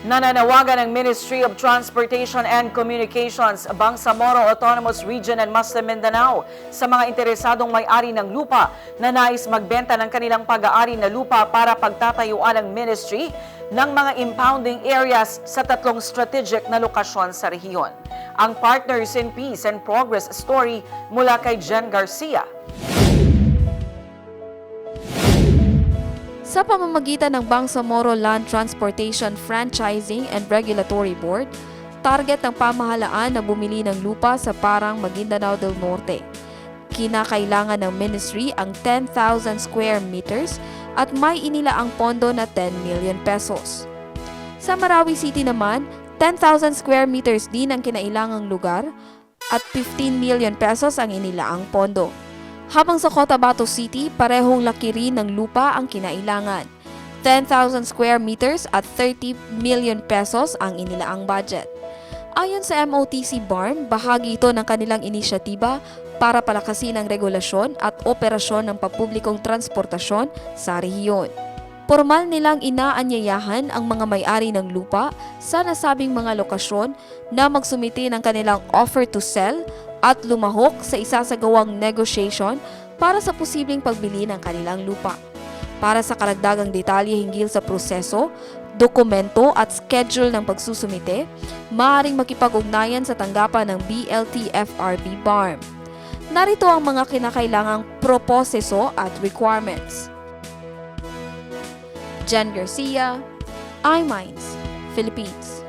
Nananawagan ng Ministry of Transportation and Communications, Bangsamoro Autonomous Region and Muslim Mindanao sa mga interesadong may-ari ng lupa na nais magbenta ng kanilang pag-aari na lupa para pagtatayuan ng ministry ng mga impounding areas sa tatlong strategic na lokasyon sa rehiyon. Ang Partners in Peace and Progress story mula kay Jen Garcia. Sa pamamagitan ng Bangsamoro Land Transportation Franchising and Regulatory Board, target ng pamahalaan na bumili ng lupa sa parang Maguindanao del Norte. Kinakailangan ng ministry ang 10,000 square meters at may inila ang pondo na 10 million pesos. Sa Marawi City naman, 10,000 square meters din ang kinailangang lugar at 15 million pesos ang inilaang pondo. Habang sa Cotabato City, parehong laki rin ng lupa ang kinailangan. 10,000 square meters at 30 million pesos ang inilaang budget. Ayon sa MOTC Barn, bahagi ito ng kanilang inisyatiba para palakasin ang regulasyon at operasyon ng papublikong transportasyon sa rehiyon. Formal nilang inaanyayahan ang mga may-ari ng lupa sa nasabing mga lokasyon na magsumiti ng kanilang offer to sell at lumahok sa isasagawang negotiation para sa posibleng pagbili ng kanilang lupa. Para sa karagdagang detalye hinggil sa proseso, dokumento at schedule ng pagsusumite, maaaring makipag-ugnayan sa tanggapan ng BLT-FRB BARM. Narito ang mga kinakailangang proseso at requirements. Jen Garcia, iMinds, Philippines.